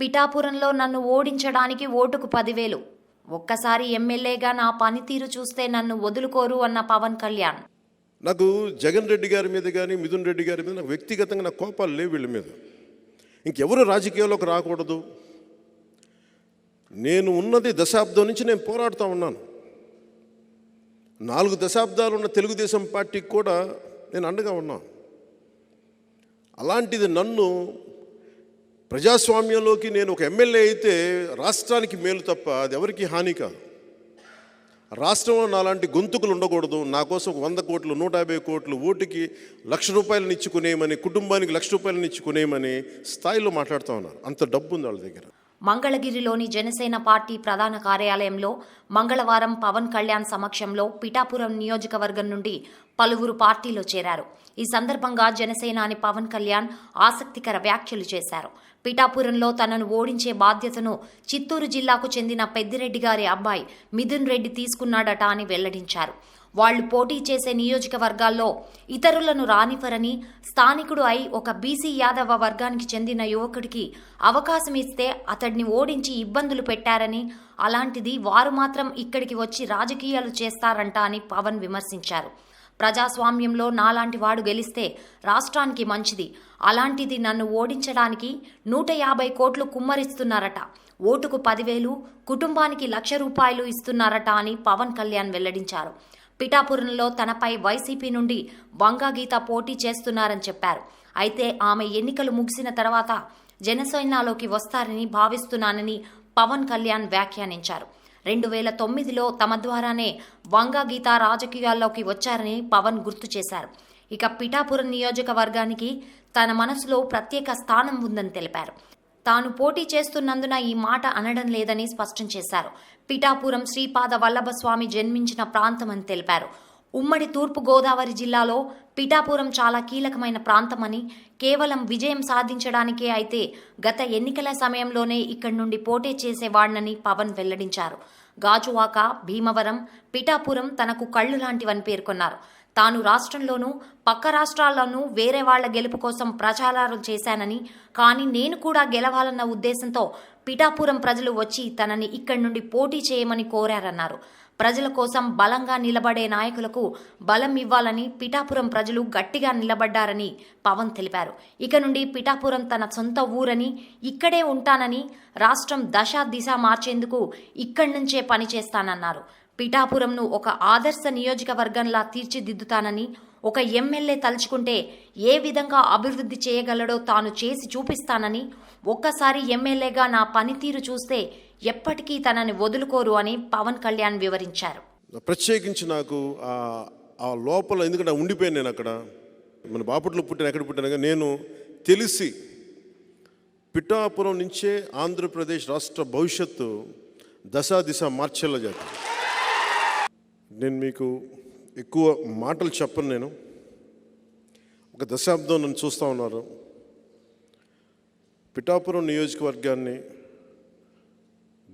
పిఠాపురంలో నన్ను ఓడించడానికి ఓటుకు పదివేలు. ఒక్కసారి ఎమ్మెల్యేగా నా పనితీరు చూస్తే నన్ను వదులుకోరు అన్న పవన్ కళ్యాణ్. నాకు జగన్ రెడ్డి గారి మీద కానీ మిథున్ రెడ్డి గారి మీద నాకు వ్యక్తిగతంగా నాకు కోపాలు లేవు వీళ్ళ మీద. ఇంకెవరు రాజకీయాల్లోకి రాకూడదు. నేను ఉన్నది దశాబ్దం నుంచి నేను పోరాడుతూ ఉన్నాను. నాలుగు దశాబ్దాలు ఉన్న తెలుగుదేశం పార్టీకి కూడా నేను అండగా ఉన్నాను. అలాంటిది నన్ను ప్రజాస్వామ్యంలోకి నేను ఒక ఎమ్మెల్యే అయితే రాష్ట్రానికి మేలు తప్ప అది ఎవరికి హాని కాదు. రాష్ట్రంలో నాలాంటి గొంతుకులు ఉండకూడదు. నా కోసం వంద కోట్లు నూట యాభై కోట్లు ఓటుకి లక్ష రూపాయలను ఇచ్చుకునేయమని కుటుంబానికి లక్ష రూపాయలను ఇచ్చుకునేయమని స్థాయిలో మాట్లాడుతూ ఉన్నారు. అంత డబ్బు ఉంది వాళ్ళ దగ్గర. మంగళగిరిలోని జనసేన పార్టీ ప్రధాన కార్యాలయంలో మంగళవారం పవన్ కళ్యాణ్ సమక్షంలో పిఠాపురం నియోజకవర్గం నుండి పలువురు పార్టీలో చేరారు. ఈ సందర్భంగా జనసేనాని పవన్ కళ్యాణ్ ఆసక్తికర వ్యాఖ్యలు చేశారు. పిఠాపురంలో తనను ఓడించే బాధ్యతను చిత్తూరు జిల్లాకు చెందిన పెద్దిరెడ్డి గారి అబ్బాయి మిథున్ రెడ్డి తీసుకున్నాడట అని వెల్లడించారు. వాళ్ళు పోటీ చేసే నియోజకవర్గాల్లో ఇతరులను రానివ్వరని స్థానికుడు అయి ఒక బీసీ యాదవ వర్గానికి చెందిన యువకుడికి అవకాశం ఇస్తే అతడిని ఓడించి ఇబ్బందులు పెట్టారని అలాంటిది వారు మాత్రం ఇక్కడికి వచ్చి రాజకీయాలు చేస్తారంట అని పవన్ విమర్శించారు. ప్రజాస్వామ్యంలో నాలాంటి వాడు గెలిస్తే రాష్ట్రానికి మంచిది. అలాంటిది నన్ను ఓడించడానికి నూట యాభై కోట్లు కుమ్మరిస్తున్నారట. ఓటుకు పదివేలు కుటుంబానికి లక్ష రూపాయలు ఇస్తున్నారట అని పవన్ కళ్యాణ్ వెల్లడించారు. పిఠాపురంలో తనపై వైసీపీ నుండి వంగాగీత పోటీ చేస్తున్నారని చెప్పారు. అయితే ఆమె ఎన్నికలు ముగిసిన తర్వాత జనసేనలోకి వస్తారని భావిస్తున్నానని పవన్ కళ్యాణ్ వ్యాఖ్యానించారు. రెండు వేల తొమ్మిదిలో తమ ద్వారానే వంగగీత రాజకీయాల్లోకి వచ్చారని పవన్ గుర్తు చేశారు. ఇక పిఠాపురం నియోజకవర్గానికి తన మనసులో ప్రత్యేక స్థానం ఉందని తెలిపారు. తాను పోటీ చేస్తున్నందున ఈ మాట అనడం లేదని స్పష్టం చేశారు. పిఠాపురం శ్రీపాద వల్లభస్వామి జన్మించిన ప్రాంతం అని తెలిపారు. ఉమ్మడి తూర్పుగోదావరి జిల్లాలో పిఠాపురం చాలా కీలకమైన ప్రాంతమని కేవలం విజయం సాధించడానికే అయితే గత ఎన్నికల సమయంలోనే ఇక్కడి నుండి పోటీ చేసేవాడినని పవన్ వెల్లడించారు. గాజువాక భీమవరం పిఠాపురం తనకు కళ్ళు లాంటివని పేర్కొన్నారు. తాను రాష్ట్రంలోనూ పక్క రాష్ట్రాల్లోనూ వేరే వాళ్ళ గెలుపు కోసం ప్రచారాలు చేశానని కానీ నేను కూడా గెలవాలన్న ఉద్దేశంతో పిఠాపురం ప్రజలు వచ్చి తనని ఇక్కడి నుండి పోటీ చేయమని కోరారన్నారు. ప్రజల కోసం బలంగా నిలబడే నాయకులకు బలం ఇవ్వాలని పిఠాపురం ప్రజలు గట్టిగా నిలబడ్డారని పవన్ తెలిపారు. ఇక నుండి పిఠాపురం తన సొంత ఊరని ఇక్కడే ఉంటానని రాష్ట్రం దశ దిశ మార్చేందుకు ఇక్కడి నుంచే పనిచేస్తానన్నారు. పిఠాపురంను ఒక ఆదర్శ నియోజకవర్గంలా తీర్చిదిద్దుతానని ఒక ఎమ్మెల్యే తలుచుకుంటే ఏ విధంగా అభివృద్ధి చేయగలడో తాను చేసి చూపిస్తానని ఒక్కసారి ఎమ్మెల్యేగా నా పనితీరు చూస్తే ఎప్పటికీ తనని వదులుకోరు అని పవన్ కళ్యాణ్ వివరించారు. ప్రత్యేకించి నాకు ఆ- లోపల ఎందుకంటే ఉండిపోయాను నేను అక్కడ. మన బాపట్లో పుట్టిన ఎక్కడ పుట్టాను నేను తెలిసి పిఠాపురం నుంచే ఆంధ్రప్రదేశ్ రాష్ట్ర భవిష్యత్తు దశా దిశ మార్చేలా చేద్దాం నేను మీకు ఎక్కువ మాటలు చెప్పను నేను. ఒక దశాబ్దం నన్ను చూస్తూ ఉన్నారు. పిఠాపురం నియోజకవర్గాన్ని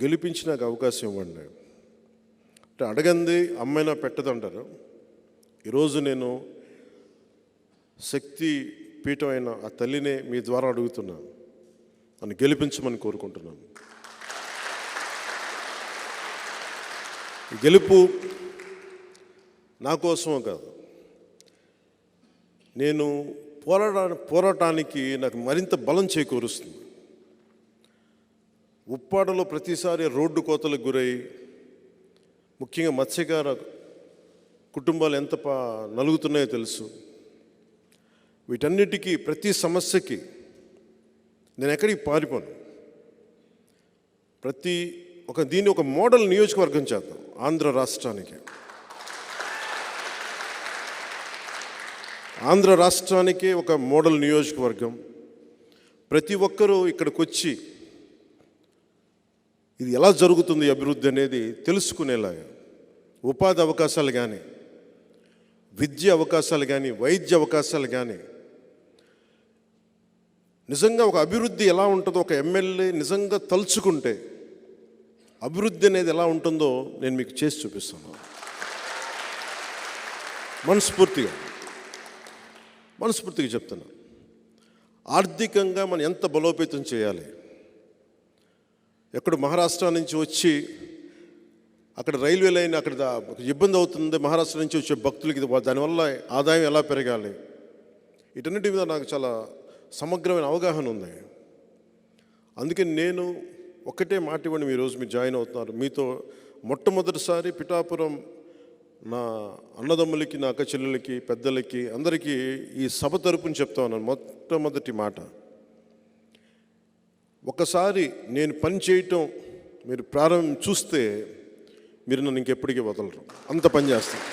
గెలిపించి నాకు అవకాశం ఇవ్వండి. అంటే అడగంది అమ్మైనా పెట్టదంటారు. ఈరోజు నేను శక్తి పీఠం అయిన ఆ తల్లినే మీ ద్వారా అడుగుతున్నాను నన్ను గెలిపించమని కోరుకుంటున్నాను. గెలుపు నా కోసం కాదు. నేను పోరాడా పోరాటానికి నాకు మరింత బలం చేకూరుస్తుంది. ఉప్పాడలో ప్రతిసారి రోడ్డు కోతలకు గురై ముఖ్యంగా మత్స్యకార కుటుంబాలు ఎంత పా నలుగుతున్నాయో తెలుసు. వీటన్నిటికీ ప్రతి సమస్యకి నేను ఎక్కడికి పారిపోను. ప్రతి ఒక దీన్ని ఒక మోడల్ నియోజకవర్గం చేద్దాం ఆంధ్ర రాష్ట్రానికి. ఆంధ్ర రాష్ట్రానికి ఒక మోడల్ నియోజకవర్గం. ప్రతి ఒక్కరూ ఇక్కడికి వచ్చి ఇది ఎలా జరుగుతుంది అభివృద్ధి అనేది తెలుసుకునేలాగా ఉపాధి అవకాశాలు కానీ విద్య అవకాశాలు కానీ వైద్య అవకాశాలు కానీ నిజంగా ఒక అభివృద్ధి ఎలా ఉంటుందో ఒక ఎమ్మెల్యే నిజంగా తలుచుకుంటే అభివృద్ధి అనేది ఎలా ఉంటుందో నేను మీకు చేసి చూపిస్తాను మనస్ఫూర్తిగా. మనస్ఫూర్తిగా చెప్తున్నా. ఆర్థికంగా మనం ఎంత బలోపేతం చేయాలి? ఎక్కడ మహారాష్ట్ర నుంచి వచ్చి అక్కడ రైల్వే లైన్ అక్కడ ఇబ్బంది అవుతుంది. మహారాష్ట్ర నుంచి వచ్చే భక్తులకి ఇది దానివల్ల ఆదాయం ఎలా పెరగాలి? ఇటన్నిటి మీద నాకు చాలా సమగ్రమైన అవగాహన ఉంది. అందుకని నేను ఒకటే మాట ఇవ్వండి మీ రోజు మీరు జాయిన్ అవుతున్నారు. మీతో మొట్టమొదటిసారి పిఠాపురం నా అన్నదమ్ములకి నా అక్క చెల్లెలకి పెద్దలకి అందరికీ ఈ సభ తరపుని చెప్తా ఉన్నాను మొట్టమొదటి మాట. ఒకసారి నేను పని చేయటం మీరు ప్రారంభం చూస్తే మీరు నన్ను ఇంకెప్పటికీ వదలరు. అంత పని చేస్తాను.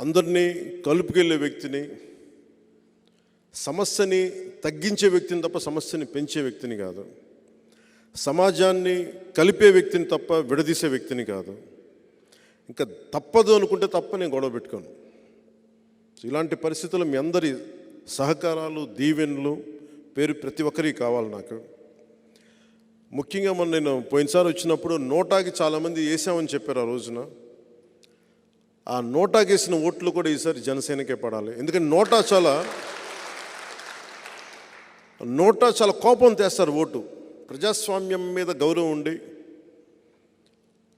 అందరినీ కలుపుకెళ్ళే వ్యక్తిని సమస్యని తగ్గించే వ్యక్తిని తప్ప సమస్యని పెంచే వ్యక్తిని కాదు. సమాజాన్ని కలిపే వ్యక్తిని తప్ప విడదీసే వ్యక్తిని కాదు. ఇంకా తప్పదు అనుకుంటే తప్ప నేను గొడవ పెట్టుకోను. ఇలాంటి పరిస్థితులు మీ అందరి సహకారాలు దీవెనలు పేరు ప్రతి ఒక్కరికి కావాలి నాకు. ముఖ్యంగా మొన్న నేను పోయినసారి వచ్చినప్పుడు నోటాకి చాలామంది వేసామని చెప్పారు ఆ రోజున. ఆ నోటాకి వేసిన ఓట్లు కూడా ఈసారి జనసేనకే పడాలి. ఎందుకంటే నోటా చాలా నోటా చాలా కోపం తెస్తారు ఓటు. ప్రజాస్వామ్యం మీద గౌరవం ఉండి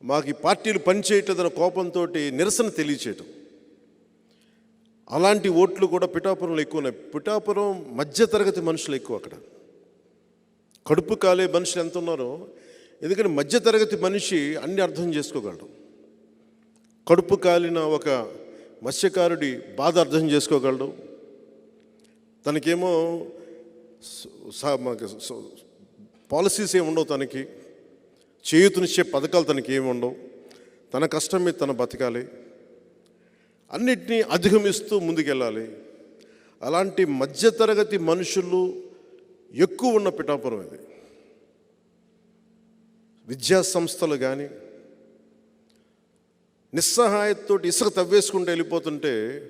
మాకు ఈ పార్టీలు పనిచేయట్లేదన్న కోపంతో నిరసన తెలియచేయటం. అలాంటి ఓట్లు కూడా పిఠాపురంలో ఎక్కువ ఉన్నాయి. పిఠాపురం మధ్యతరగతి మనుషులు ఎక్కువ అక్కడ. కడుపు కాలే మనుషులు ఎంత ఉన్నారో ఎందుకంటే మధ్యతరగతి మనిషి అన్ని అర్థం చేసుకోగలడు. కడుపు కాలిన ఒక మత్స్యకారుడి బాధ అర్థం చేసుకోగలడు. తనకేమో మనకి పాలసీస్ ఏమి ఉండవు తనకి. చేయూతనిచ్చే పథకాలు తనకి ఏమి ఉండవు. తన కష్టం మీద తన బతకాలి. అన్నిటినీ అధిగమిస్తూ ముందుకెళ్ళాలి. అలాంటి మధ్యతరగతి మనుషులు ఎక్కువ ఉన్న పిఠాపురం ఇది. విద్యా సంస్థలు కానీ నిస్సహాయంతో ఇసుక తవ్వేసుకుంటూ వెళ్ళిపోతుంటే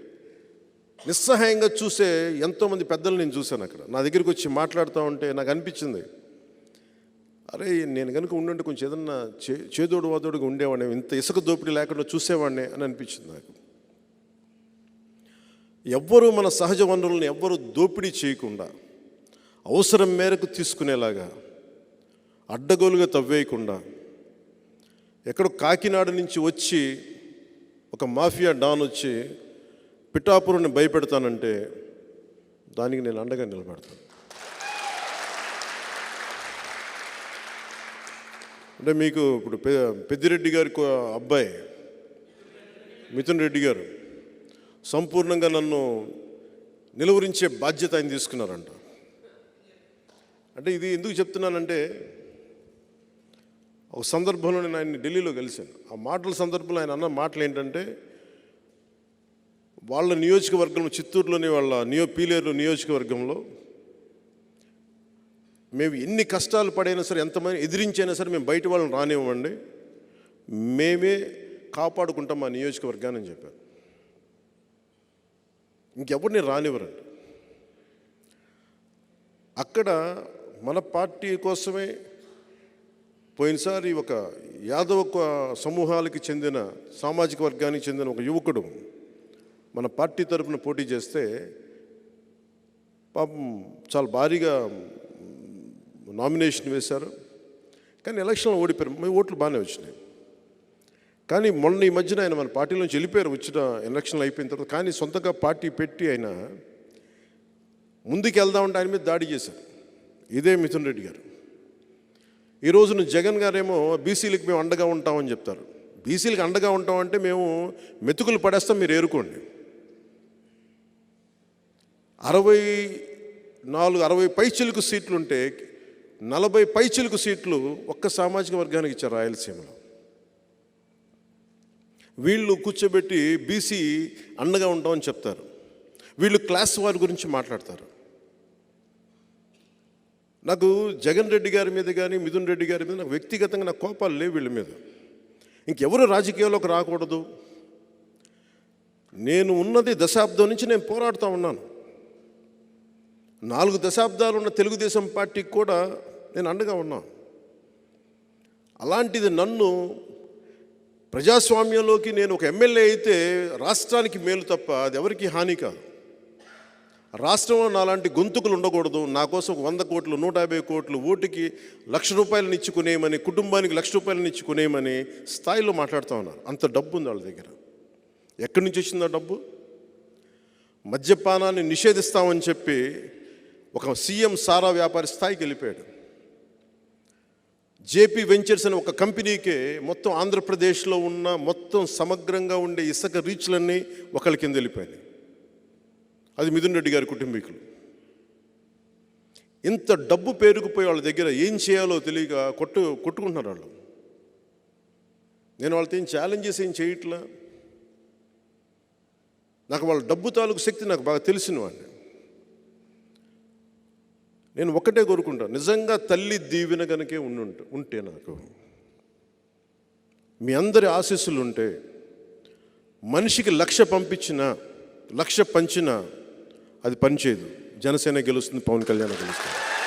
నిస్సహాయంగా చూసే ఎంతోమంది పెద్దలు నేను చూశాను అక్కడ. నా దగ్గరికి వచ్చి మాట్లాడుతూ ఉంటే నాకు అనిపించింది. అరే నేను కనుక ఉండుంటే కొంచెం ఏదన్నా చే చేదోడు వాదోడుగా ఉండేవాడిని ఇంత ఇసుక దోపిడీ లేకుండా చూసేవాడిని అని అనిపించింది నాకు. ఎవ్వరూ మన సహజ వనరులను ఎవ్వరూ దోపిడీ చేయకుండా అవసరం మేరకు తీసుకునేలాగా అడ్డగోలుగా తవ్వేయకుండా ఎక్కడో కాకినాడ నుంచి వచ్చి ఒక మాఫియా డాన్ వచ్చి పిఠాపురుని భయపెడతానంటే దానికి నేను అండగా నిలబెడతాను. అంటే మీకు ఇప్పుడు పె పెద్దిరెడ్డి గారి కో- అబ్బాయి మిథున్ రెడ్డి గారు సంపూర్ణంగా నన్ను నిలువరించే బాధ్యత ఆయన తీసుకున్నారంట. అంటే ఇది ఎందుకు చెప్తున్నానంటే ఒక సందర్భంలో నేను ఆయన్ని ఢిల్లీలో కలిశాను. ఆ మాటల సందర్భంలో ఆయన అన్న మాటలు ఏంటంటే వాళ్ళ నియోజకవర్గం చిత్తూరులోని వాళ్ళ నియో పీలేరు నియోజకవర్గంలో మేము ఎన్ని కష్టాలు పడైనా సరే ఎంతమంది ఎదిరించైనా సరే మేము బయట వాళ్ళని రానివ్వండి మేమే కాపాడుకుంటాం మా నియోజకవర్గాన్ని అని చెప్పారు. ఇంకెవరిని రానివ్వరండి. అక్కడ మన పార్టీ కోసమే పోయినసారి ఒక యాదవ సమూహాలకి చెందిన సామాజిక వర్గానికి చెందిన ఒక యువకుడు మన పార్టీ తరపున పోటీ చేస్తే పాపం చాలా భారీగా నామినేషన్ వేశారు. కానీ ఎలక్షన్లో ఓడిపోయారు. మీ ఓట్లు బాగానే వచ్చినాయి. కానీ మొన్న ఈ మధ్యన ఆయన మన పార్టీ నుంచి వెళ్ళిపోయారు. వచ్చిన ఎలక్షన్లు అయిపోయిన తర్వాత కానీ సొంతంగా పార్టీ పెట్టి ఆయన ముందుకు వెళ్దామంటే ఆయన మీద దాడి చేశారు. ఇదే మిథున్ రెడ్డి గారు. ఈ రోజున జగన్ గారేమో బీసీలకు మేము అండగా ఉంటామని చెప్తారు. బీసీలకు అండగా ఉంటామంటే మేము మెతుకులు పడేస్తాం మీరు ఏరుకోండి. అరవై నాలుగు అరవై పైచిలకు సీట్లు ఉంటే నలభై పైచిలుకు సీట్లు ఒక్క సామాజిక వర్గానికి ఇచ్చారు రాయలసీమలో. వీళ్ళు కూర్చోబెట్టి బీసీ అండగా ఉంటామని చెప్తారు. వీళ్ళు క్లాస్ వారి గురించి మాట్లాడతారు. నాకు జగన్ రెడ్డి గారి మీద కానీ మిథున్ రెడ్డి గారి మీద నాకు వ్యక్తిగతంగా నాకు కోపాలు లేవు వీళ్ళ మీద. ఇంకెవరు రాజకీయాల్లోకి రాకూడదు. నేను ఉన్నది దశాబ్దం నుంచి నేను పోరాడుతూ ఉన్నాను. నాలుగు దశాబ్దాలు ఉన్న తెలుగుదేశం పార్టీకి కూడా నేను అండగా ఉన్నాను అలాంటిది నన్ను ప్రజాస్వామ్యంలోకి నేను ఒక ఎమ్మెల్యే అయితే రాష్ట్రానికి మేలు తప్ప అది ఎవరికి హాని కాదు. రాష్ట్రంలో నాలాంటి గొంతుకులు ఉండకూడదు. నా కోసం వంద కోట్లు నూట యాభై కోట్లు ఓటుకి లక్ష రూపాయలను ఇచ్చుకునేయమని కుటుంబానికి లక్ష రూపాయలను ఇచ్చుకునేయమని స్థాయిలో మాట్లాడుతూ ఉన్నారు. అంత డబ్బు ఉంది వాళ్ళ దగ్గర. ఎక్కడి నుంచి వచ్చిందో ఆ డబ్బు? మద్యపానాన్ని నిషేధిస్తామని చెప్పి ఒక సీఎం సారా వ్యాపారి స్థాయికి వెళ్ళిపోయాడు. జేపీ వెంచర్స్ అనే ఒక కంపెనీకే మొత్తం ఆంధ్రప్రదేశ్లో ఉన్న మొత్తం సమగ్రంగా ఉండే ఇసుక రీచ్లన్నీ ఒకరి కింద వెళ్ళిపోయినాయి. అది మిథున్ రెడ్డి గారి కుటుంబీకులు. ఇంత డబ్బు పేరుకుపోయి వాళ్ళ దగ్గర ఏం చేయాలో తెలియక కొట్టు కొట్టుకుంటున్నారు వాళ్ళు. నేను వాళ్ళతో ఏం ఛాలెంజెస్ ఏం చేయట్లా? నాకు వాళ్ళ డబ్బు తాలూకు శక్తి నాకు బాగా తెలిసిన వాడిని. నేను ఒకటే కోరుకుంటాను నిజంగా తల్లి దీవెన కనుకే ఉండు ఉంటే నాకు మీ అందరి ఆశీస్సులు ఉంటే మనిషికి లక్ష పంపించిన లక్ష పంచిన అది పనిచేయదు. జనసేన గెలుస్తుంది పవన్ కళ్యాణ్ గెలుస్తుంది